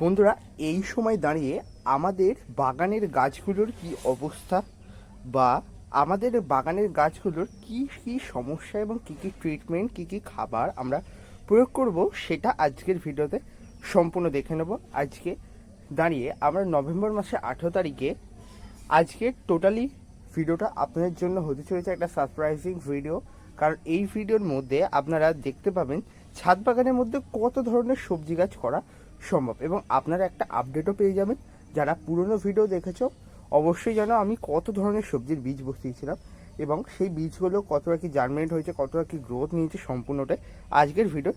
বন্ধুরা, এই সময় দাঁড়িয়ে আমাদের বাগানের গাছগুলোর কি অবস্থা বা আমাদের বাগানের গাছগুলোর কি কি সমস্যা এবং কি কি ট্রিটমেন্ট কি কি খাবার আমরা প্রয়োগ করব সেটা আজকের ভিডিওতে সম্পূর্ণ দেখে নেব। আজকে দাঁড়িয়ে আমরা নভেম্বর মাসে আঠেরো তারিখে আজকে টোটালি ভিডিওটা আপনাদের জন্য হতে চলেছে একটা সারপ্রাইজিং ভিডিও কারণ এই ভিডিওর মধ্যে আপনারা দেখতে পাবেন ছাদ বাগানের মধ্যে কত ধরনের সবজি গাছ করা সম্ভব। এবং আপনারা একটা আপডেটও পেয়ে যাবেন। যারা পুরনো ভিডিও দেখেছ, অবশ্যই জানো আমি কত ধরনের সবজির বীজ বসিয়েছিলাম এবং সেই বীজগুলো কতটা কি জার্মিনেট হয়েছে, কতটা কি গ্রোথ নিয়েছে সম্পূর্ণটাই আজকের ভিডিও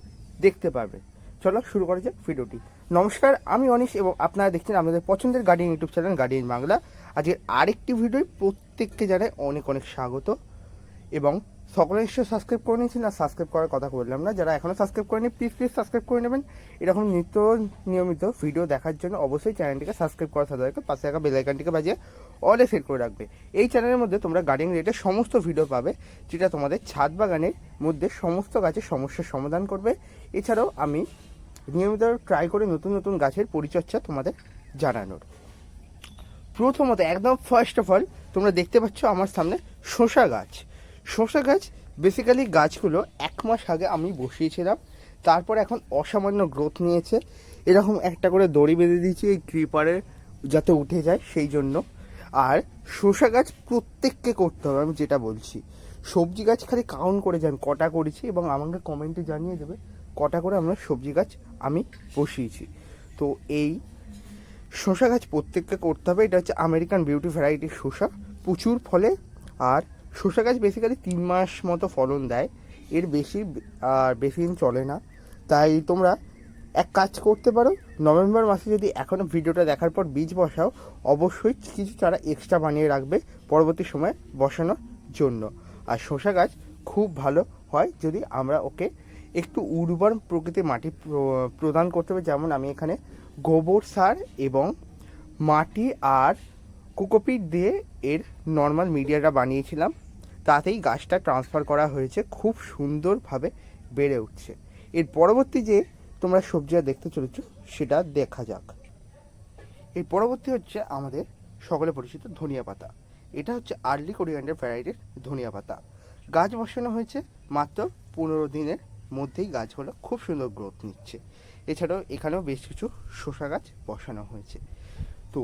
দেখতে পারবে। চলো শুরু করা যাক ভিডিওটি নমস্কার, আমি অনিশ এবং আপনারা দেখছেন আমাদের পছন্দের Guardian YouTube channel Guardian Bangla. আজকের আরেকটি ভিডিওয় প্রত্যেককে জানাই অনেক অনেক স্বাগত এবং সকলে নিশ্চয়ই সাবস্ক্রাইব করে নিয়েছেন, আর সাবস্ক্রাইব করার কথা বললাম না। যারা এখনও সাবস্ক্রাইব করেনি প্লিজ প্লিজ সাবস্ক্রাইব করে নেবেন। এরকম নিত্য নিয়মিত ভিডিও দেখার জন্য অবশ্যই চ্যানেলটিকে সাবস্ক্রাইব করার সাথে সাথে পাশে থাকা বেলাইকানটিকে বাজিয়ে অলে সেট করে রাখবে। এই চ্যানেলের মধ্যে তোমরা গার্ডেন রিলেটেড সমস্ত ভিডিও পাবে, যেটা তোমাদের ছাদ বাগানের মধ্যে সমস্ত গাছের সমস্যার সমাধান করবে। এছাড়াও আমি নিয়মিত ট্রাই করে নতুন নতুন গাছের পরিচর্যা তোমাদের জানানোর। প্রথমত, একদম ফার্স্ট অফ অল তোমরা দেখতে পাচ্ছ আমার সামনে শসা গাছ। শসা গাছ বেসিক্যালি গাছগুলো এক মাস আগে আমি বসিয়েছিলাম। তারপর এখন অসামান্য গ্রোথ নিয়েছে। এরকম একটা করে দড়ি বেঁধে দিয়েছি এই ক্রিপারে যাতে উঠে যায়, সেই জন্য। আর শসা গাছ প্রত্যেককে করতে হবে, আমি যেটা বলছি। সবজি গাছ খালি কাউন্ট করে যান, কটা করেছি এবং আমাকে কমেন্টে জানিয়ে দেবে, কটা করে আমরা সবজি গাছ আমি বসিয়েছি। তো এই শসা গাছ প্রত্যেককে করতে হবে, এটা হচ্ছে আমেরিকান বিউটি ভ্যারাইটির শসা, প্রচুর ফলে। আর শসা গাছ বেসিক্যালি তিন মাস মতো ফলন দেয়। এর বেশি, আর বেশি দিন চলে না। তাই তোমরা এক কাজ করতে পারো, নভেম্বর মাসে যদি এখনও ভিডিওটা দেখার পর বীজ বসাও, অবশ্যই কিছু চারা এক্সট্রা বানিয়ে রাখবে পরবর্তী সময়ে বসানোর জন্য। আর শসা গাছ খুব ভালো হয় যদি আমরা ওকে একটু উর্বর প্রকৃতির মাটি প্রদান করতে হবে যেমন আমি এখানে গোবর সার এবং মাটি আর কোকোপিট দিয়ে এর নর্মাল মিডিয়াটা বানিয়েছিলাম। তাতেই গাছটা ট্রান্সফার করা হয়েছে, খুব সুন্দরভাবে বেড়ে উঠছে। এর পরবর্তী যে তোমরা সবজিটা দেখতে চলেছ, সেটা দেখা যাক। এর পরবর্তী হচ্ছে আমাদের সকলে পরিচিত ধনিয়া পাতা। এটা হচ্ছে আর্লি কোরিয়ান্ডার ভ্যারাইটির ধনিয়া পাতা। গাছ বসানো হয়েছে মাত্র পনেরো দিনের মধ্যেই গাছগুলো খুব সুন্দর গ্রোথ নিচ্ছে। এছাড়াও এখানেও বেশ কিছু শসা গাছ বসানো হয়েছে। তো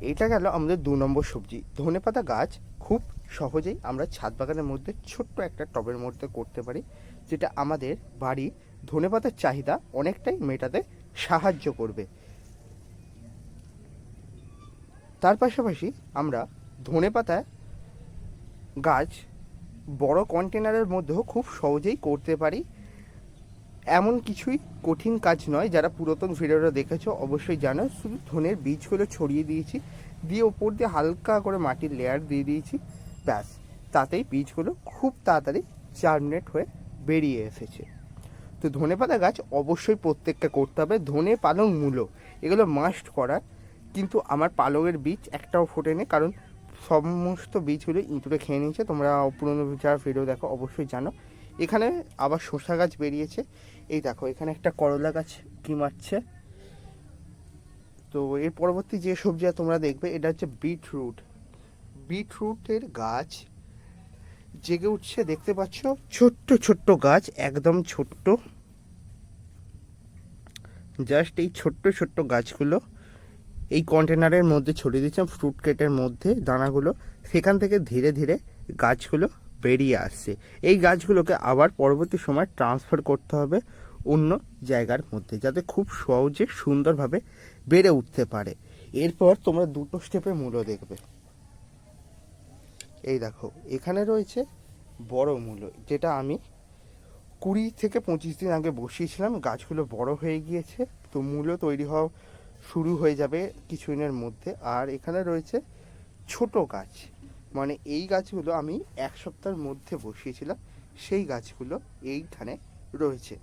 এটা গেল আমাদের দু নম্বর সবজি। ধনেপাতা গাছ খুব সহজেই আমরা ছাদ বাগানের মধ্যে ছোট্ট একটা টবের মধ্যে করতে পারি, যেটা আমাদের বাড়ি ধনেপাতার চাহিদা অনেকটাই মেটাতে সাহায্য করবে। তার পাশাপাশি আমরা ধনে ধনেপাতা গাছ বড় কন্টেনারের মধ্যেও খুব সহজেই করতে পারি। এমন কিছুই কঠিন কাজ নয়, যারা পুরাতন ভিডিওটা দেখেছ অবশ্যই জানো। শুধু ধনের বীজগুলো ছড়িয়ে দিয়েছি, দিয়ে ওপর দিয়ে হালকা করে মাটির লেয়ার দিয়ে দিয়েছি, ব্যাস। তাতেই বীজগুলো খুব তাড়াতাড়ি জার্মিনেট হয়ে বেরিয়ে এসেছে। তো ধনেপাতা গাছ অবশ্যই প্রত্যেককে করতে হবে। ধনে পালং মূলো, এগুলো মাস্ট করার। কিন্তু আমার পালকের বীজ একটাও ফোটেনি, কারণ সমস্ত বীজগুলো ইঁতুড়ে খেয়ে নিয়েছে। তোমরা পুরোনো যারা ভিডিও দেখো অবশ্যই জানো। এখানে আবার শসা গাছ বেরিয়েছে। এই দেখো, এখানে একটা করলা গাছ কি মারছে তো এর পরবর্তী যে সবজি তোমরা দেখবে, এটা হচ্ছে বিটরুট। বিটরুটের গাছ জেগে উঠছে, দেখতে পাচ্ছ? ছোট্ট ছোট্ট গাছ, একদম ছোট্ট। জাস্ট এই ছোট্ট ছোট্ট গাছগুলো এই কন্টেনারের মধ্যে ছড়িয়ে দিচ্ছিলাম ফ্রুট কেটের মধ্যে দানাগুলো। সেখান থেকে ধীরে ধীরে গাছগুলো বেরিয়ে আসছে। এই গাছগুলোকে আবার পরবর্তী সময় ট্রান্সফার করতে হবে অন্য জায়গার মধ্যে, যাতে খুব সহজে সুন্দরভাবে বেড়ে উঠতে পারে। এরপর তোমরা দুটো স্টেপে মূল্য দেখবে। এই দেখো, এখানে রয়েছে বড় মূল্য, যেটা আমি কুড়ি থেকে পঁচিশ দিন আগে বসিয়েছিলাম। গাছগুলো বড় হয়ে গিয়েছে, তো মূল্য তৈরি হওয়া শুরু হয়ে যাবে কিছুদিনের মধ্যে। আর এখানে রয়েছে ছোট গাছ। মানে এই গাছগুলো আমি এক সপ্তাহের মধ্যে বসিয়েছিলাম, সেই গাছগুলো এইখানে রয়েছে।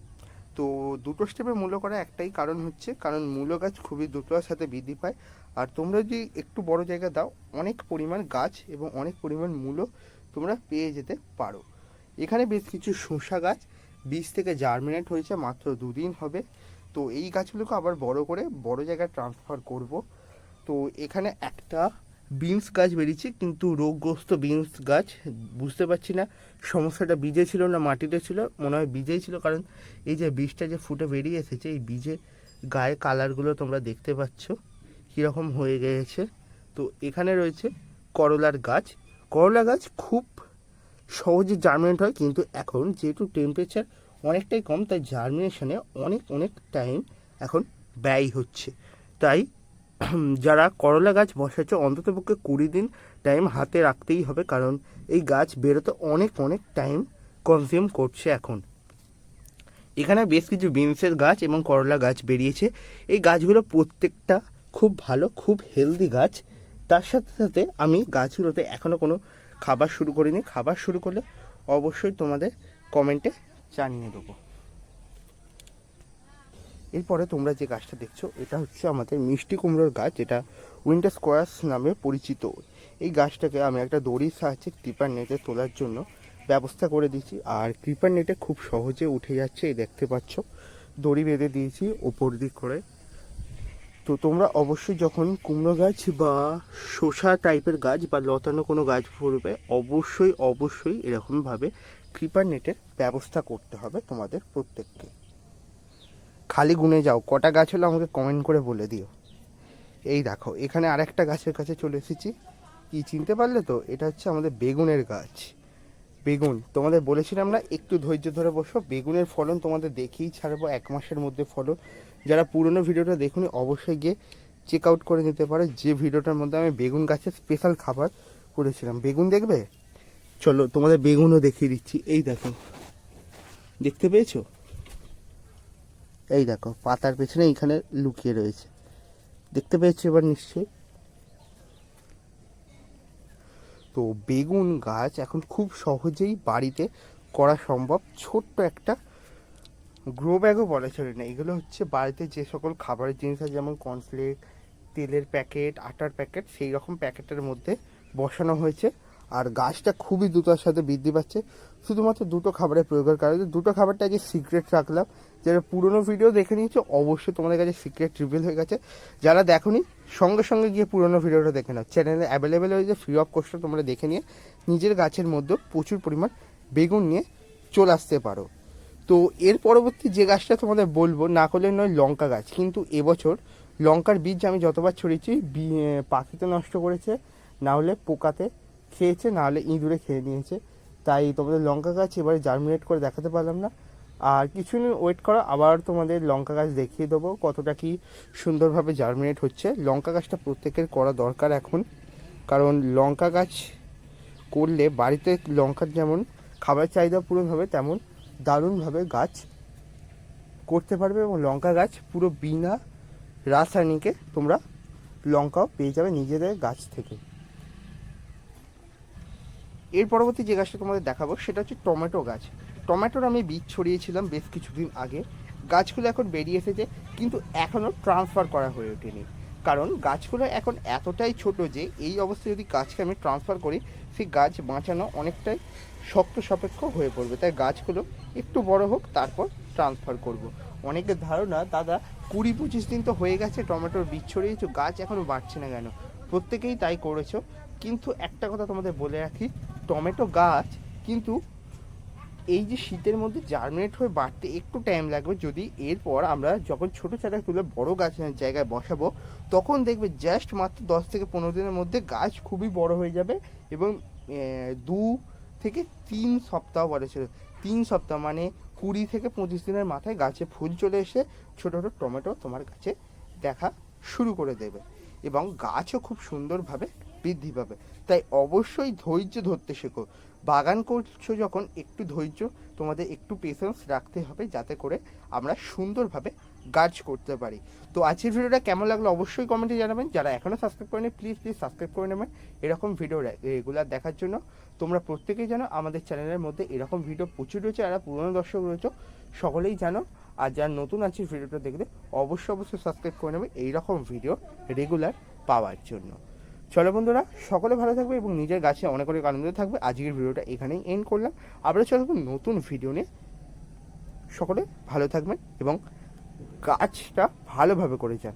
তো দুটো স্টেপে মূল্য করা একটাই কারণ হচ্ছে, কারণ মূলো গাছ খুবই দ্রুততার সাথে বৃদ্ধি পায়। আর তোমরা যদি একটু বড় জায়গা দাও, অনেক পরিমাণ গাছ এবং অনেক পরিমাণ মূলো তোমরা পেয়ে যেতে পারো। এখানে বেশ কিছু শসা গাছ, বীজ থেকে জার্মিনেট হয়েছে, মাত্র দুদিন হবে। তো এই গাছগুলোকে আবার বড় করে বড় জায়গায় ট্রান্সফার করব। তো এখানে একটা বিনস গাছ বেরিয়েছে, কিন্তু রোগগ্রস্ত বিনস গাছ বুঝতে পারছি না। সমস্যাটা বীজে ছিল না, মাটিতে ছিল, মনে হয় বীজেই ছিল, কারণ এই যে বীজটা যে ফুটে বেরিয়ে এসেছে, এই বীজের গায়ে কালারগুলো তোমরা দেখতে পাচ্ছ, কীরকম হয়ে গিয়েছে তো এখানে রয়েছে করলার গাছ। করলা গাছ খুব সহজে জার্মিনেট হয়, কিন্তু এখন যেহেতু টেম্পারেচার অনেকটাই কম, তাই জার্মিনেশনে অনেক অনেক টাইম এখন ব্যয় হচ্ছে। তাই যারা করলা গাছ বসাচ্ছে অন্ততপক্ষে কুড়ি দিন টাইম হাতে রাখতেই হবে, কারণ এই গাছ বেরোতে অনেক অনেক টাইম কনজিউম করছে এখন। এখানে বেশ কিছু বিনসের গাছ এবং করলা গাছ বেরিয়েছে। এই গাছগুলো প্রত্যেকটা খুব ভালো, খুব হেলদি গাছ। তার সাথে সাথে আমি গাছগুলোতে এখনও কোনো খাবার শুরু করিনি। খাবার শুরু করলে অবশ্যই তোমাদের কমেন্টে জানিয়ে দেবো। এরপরে তোমরা যে গাছটা দেখছ, এটা হচ্ছে আমাদের মিষ্টি কুমড়োর গাছ, যেটা উইন্টার স্কোয়াশ নামে পরিচিত। এই গাছটাকে আমি একটা দড়ির সাহায্যে ক্রিপার নেটে তোলার জন্য ব্যবস্থা করে দিয়েছি। আর ক্রিপার নেটে খুব সহজে উঠে যাচ্ছে, এই দেখতে পাচ্ছ। দড়ি বেঁধে দিয়েছি ওপর দিক করে। তো তোমরা অবশ্যই যখন কুমড়ো গাছ বা শসা টাইপের গাছ বা লতানো কোনো গাছ পড়বে, অবশ্যই অবশ্যই এরকমভাবে ক্রিপার নেটের ব্যবস্থা করতে হবে তোমাদের প্রত্যেককে। খালি গুনে যাও, কটা গাছ হলো আমাকে কমেন্ট করে বলে দিও। এই দেখো, এখানে আরেকটা গাছের কাছে চলে এসেছি। কি চিনতে পারলে তো? এটা হচ্ছে আমাদের বেগুনের গাছ। বেগুন, তোমাদের বলেছিলাম না, একটু ধৈর্য ধরে বসো, বেগুনের ফলন তোমাদের দেখেই ছাড়বো, এক মাসের মধ্যে ফলন। যারা পুরনো ভিডিওটা দেখুনি, অবশ্যই গিয়ে চেক আউট করে নিতে পারো। যে ভিডিওটার মধ্যে আমি বেগুন গাছের স্পেশাল খাবার করেছিলাম। বেগুন দেখবে? চলো, তোমাদের বেগুনও দেখিয়ে দিচ্ছি। এই দেখো, দেখতে পেয়েছ? এই দেখো, পাতার পেছনে এইখানে লুকিয়ে রয়েছে। দেখতে পেয়েছ এবার নিশ্চয়ই? তো বেগুন গাছ এখন খুব সহজেই বাড়িতে করা সম্ভব। ছোট্ট একটা গ্রো ব্যাগও বলা চলে না, এগুলো হচ্ছে বাড়িতে যে সকল খাবারের জিনিস আছে, যেমন কর্নফ্লেক তেলের প্যাকেট আটার প্যাকেট সেই রকম প্যাকেটের মধ্যে বসানো হয়েছে। আর গাছটা খুবই দ্রুততার সাথে বৃদ্ধি পাচ্ছে। শুধুমাত্র দুটো খাবারের প্রয়োগের কারণে, দুটো খাবারটা আজকে সিক্রেট রাখলাম। যারা পুরনো ভিডিও দেখে নিয়েছো, অবশ্যই তোমাদের কাছে সিক্রেট রিভিল হয়ে গেছে। যারা দেখোনি, সঙ্গে সঙ্গে গিয়ে পুরনো ভিডিওটা দেখে নাও। চ্যানেলে অ্যাভেলেবেল হয়েছে ফ্রি অফ কস্টে তোমরা দেখে নিয়ে নিজের গাছের মধ্যে প্রচুর পরিমাণ বেগুন নিয়ে চলে আসতে পারো। তো এর পরবর্তী যে গাছটা তোমাদের বলব, না করলে নয় লঙ্কা গাছ। কিন্তু এবছর লঙ্কার বীজ আমি যতবার ছড়িয়েছি পাখিতে নষ্ট করেছে, না হলে পোকাতে খেয়েছে, না হলে ইঁদুরে খেয়ে নিয়েছে। তাই তোমাদের লঙ্কা গাছ এবারে জার্মিনেট করে দেখাতে পারলাম না। আর কিছুদিন ওয়েট করো, আবার তোমাদের লঙ্কা গাছ দেখিয়ে দেবো কতটা কি সুন্দরভাবে জার্মিনেট হচ্ছে। লঙ্কা গাছটা প্রত্যেকের করা দরকার এখন, কারণ লঙ্কা গাছ করলে বাড়িতে লঙ্কার যেমন খাবার চাহিদা পূরণ হবে, তেমন দারুণভাবে গাছ করতে পারবে এবং লঙ্কা গাছ পুরো বিনা রাসায়নিকে তোমরা লঙ্কাও পেয়ে যাবে নিজেদের গাছ থেকে। এর পরবর্তী যে গাছটা তোমাদের দেখাবো, সেটা হচ্ছে টমেটো গাছ। টমেটোর আমি বীজ ছড়িয়েছিলাম বেশ কিছুদিন আগে। গাছগুলো এখন বেরিয়ে এসেছে, কিন্তু এখনও ট্রান্সফার করা হয়ে ওঠেনি। কারণ গাছগুলো এখন এতটাই ছোট যে এই অবস্থায় যদি গাছকে আমি ট্রান্সফার করি, সেই গাছ বাঁচানো অনেকটাই শক্ত সাপেক্ষ হয়ে পড়বে। তাই গাছগুলো একটু বড় হোক, তারপর ট্রান্সফার করব। অনেকের ধারণা, দাদা, কুড়ি পঁচিশ দিন তো হয়ে গেছে টমেটোর বীজ ছড়িয়েছো, গাছ এখনও বাড়ছে না কেন? প্রত্যেকেই তাই করেছ। কিন্তু একটা কথা তোমাদের বলে রাখি, টমেটো গাছ কিন্তু এই যে শীতের মধ্যে জার্মিনেট হয়ে বাড়তে একটু টাইম লাগবে, যদি এরপর আমরা যখন ছোটো চারা তুলে বড় গাছের জায়গায় বসাবো, তখন দেখবে জাস্ট মাত্র দশ থেকে পনেরো দিনের মধ্যে গাছ খুবই বড় হয়ে যাবে এবং দু থেকে তিন সপ্তাহ বলেছিল তিন সপ্তাহ মানে কুড়ি থেকে পঁচিশ দিনের মাথায় গাছে ফুল চলে এসে ছোটো ছোটো টমেটো তোমার গাছে দেখা শুরু করে দেবে এবং গাছও খুব সুন্দরভাবে বৃদ্ধি পাবে। তাই অবশ্যই ধৈর্য ধরতে শেখো। বাগান করছ যখন, একটু ধৈর্য, তোমাদের একটু পেশেন্স রাখতে হবে যাতে করে আমরা সুন্দরভাবে গাছ করতে পারি। তো আজকের ভিডিওটা কেমন লাগল অবশ্যই কমেন্টে জানাবেন। যারা এখনও সাবস্ক্রাইব করেনি প্লিজ প্লিজ সাবস্ক্রাইব করে নেবেন। এরকম ভিডিও রেগুলার দেখার জন্য তোমরা প্রত্যেকেই জানো আমাদের চ্যানেলের মধ্যে এরকম ভিডিও প্রচুর রয়েছে, যারা পুরনো দর্শক রয়েছে, সকলেই জানো। আর যারা নতুন আছে ভিডিওটা দেখলে অবশ্যই অবশ্যই সাবস্ক্রাইব করে নেবে। এইরকম ভিডিও রেগুলার পাওয়ার জন্য। চলো বন্ধুরা, সকলে ভালো থাকবে এবং নিজের গাছে অনেক অনেক আনন্দ থাকবে। আজকের ভিডিওটা এখানেই এন্ড করলাম। আবার চলো নতুন ভিডিও নিয়ে। সকলে ভালো থাকবেন এবং গাছটা ভালোভাবে করে যান।